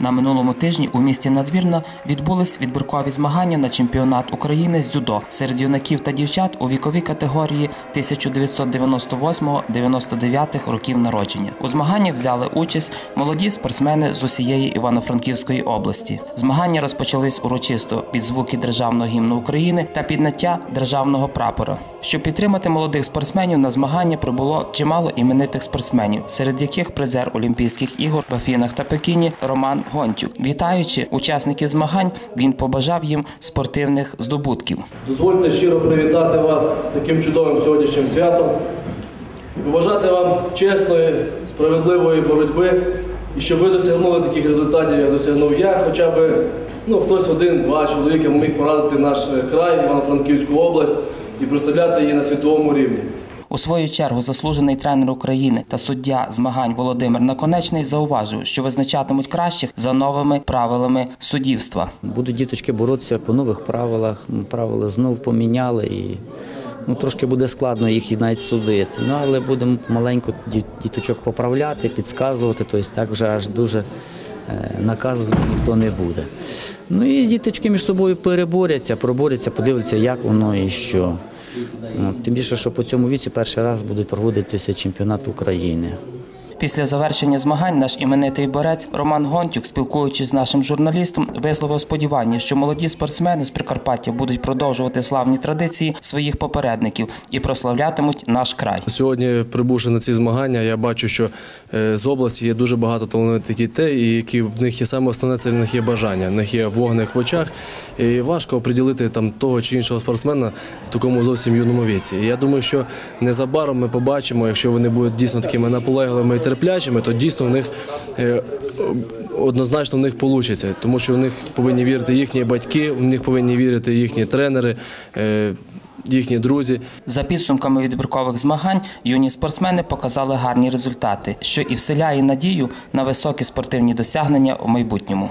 На минулому тижні у місті Надвірна відбулись відбіркові змагання на чемпіонат України з дзюдо серед юнаків та дівчат у віковій категорії 1998-99 років народження. У змаганнях взяли участь молоді спортсмени з усієї Івано-Франківської області. Змагання розпочались урочисто під звуки державного гімну України та підняття державного прапора. Щоб підтримати молодих спортсменів на змагання прибуло чимало іменитих спортсменів, серед яких призер Олімпійських ігор в Афінах та Пекіні Роман Гонтюк. Вітаючи учасників змагань, він побажав їм спортивних здобутків. Дозвольте щиро привітати вас з таким чудовим сьогоднішнім святом побажати вам чесної, справедливої боротьби, і щоб ви досягнули таких результатів, як досягнув я, хоча б ну, хтось один-два чоловіки міг порадити наш е, край, Івано-Франківську область і представляти її на світовому рівні. У свою чергу заслужений тренер України та суддя змагань Володимир Наконечний зауважив, що визначатимуть кращих за новими правилами суддівства. Будуть діточки боротися по нових правилах. Правила знов поміняли і ну, трошки буде складно їх навіть судити. Ну, але будемо маленько ді- діточок поправляти, підказувати, тобто так вже аж дуже е, наказувати ніхто не буде. Ну і діточки між собою переборються, проборються, подивляться, як воно і що. Тим більше, що по цьому віці перший раз буде проводитися чемпіонат України. Після завершення змагань наш іменитий борець Роман Гонтюк, спілкуючись з нашим журналістом, висловив сподівання, що молоді спортсмени з Прикарпаття будуть продовжувати славні традиції своїх попередників і прославлятимуть наш край. Сьогодні, прибувши на ці змагання, я бачу, що е, з області є дуже багато талановитих дітей, і які в них є саме основне, це в них є бажання, в них є вогник в очах. І важко оприділити там того чи іншого спортсмена в такому зовсім юному віці. І я думаю, що незабаром ми побачимо, якщо вони будуть дійсно такими наполегливими терплячими, то дійсно в них е, однозначно в них вийде, тому що в них повинні вірити їхні батьки, в них повинні вірити їхні тренери. е, Їхні друзі, За підсумками відбіркових змагань, юні спортсмени показали гарні результати, що і вселяє надію на високі спортивні досягнення у майбутньому.